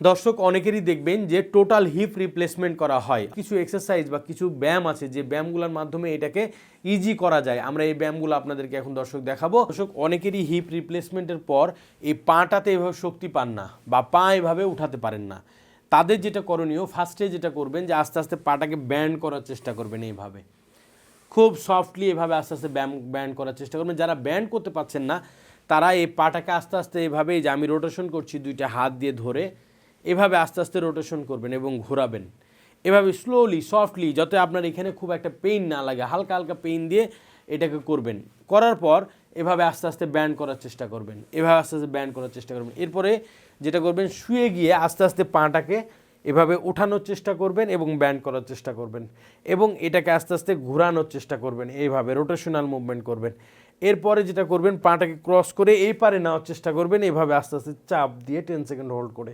দর্শক অনেকেরই দেখবেন যে টোটাল হিপ রিপ্লেসমেন্ট করা হয়। কিছু এক্সারসাইজ বা কিছু ব্যায়াম আছে, যে ব্যায়ামগুলোর মাধ্যমে এটাকে ইজি করা যায়। আমরা এই ব্যায়ামগুলো আপনাদেরকে এখন দর্শক দেখাবো। দর্শক, অনেকেরই হিপ রিপ্লেসমেন্টের পর এই পাটাতে এভাবে শক্তি পান না বা পা এভাবে উঠাতে পারেন না। তাদের যেটা করণীয় ফার্স্টে যেটা করবেন যে আস্তে আস্তে পাটাকে ব্যান্ড করার চেষ্টা করবেন এইভাবে। খুব সফটলি এভাবে আস্তে আস্তে ব্যায়াম ব্যান্ড করার চেষ্টা করবেন। যারা ব্যান্ড করতে পারছেন না, তারা এই পাটাকে আস্তে আস্তে এভাবে যে আমি রোটেশন করছি দুইটা হাত দিয়ে ধরে এভাবে আস্তে আস্তে রোটেশন করবেন এবং ঘোরাবেন। এভাবে স্লোলি সফটলি যাতে আপনার এখানে খুব একটা পেইন না লাগে, হালকা হালকা পেইন দিয়ে এটাকে করবেন। করার পর এভাবে আস্তে আস্তে ব্যান্ড করার চেষ্টা করবেন। এভাবে আস্তে আস্তে ব্যান্ড করার চেষ্টা করবেন। এরপরে যেটা করবেন, শুয়ে গিয়ে আস্তে আস্তে পাটাকে এভাবে ওঠানোর চেষ্টা করবেন এবং ব্যান্ড করার চেষ্টা করবেন এবং এটাকে আস্তে আস্তে ঘোরানোর চেষ্টা করবেন। এইভাবে রোটেশনাল মুভমেন্ট করবেন। এরপরে যেটা করবেন, পাটাকে ক্রস করে এই পারে নেওয়ার চেষ্টা করবেন। এইভাবে আস্তে আস্তে চাপ দিয়ে টেন সেকেন্ড হোল্ড করে।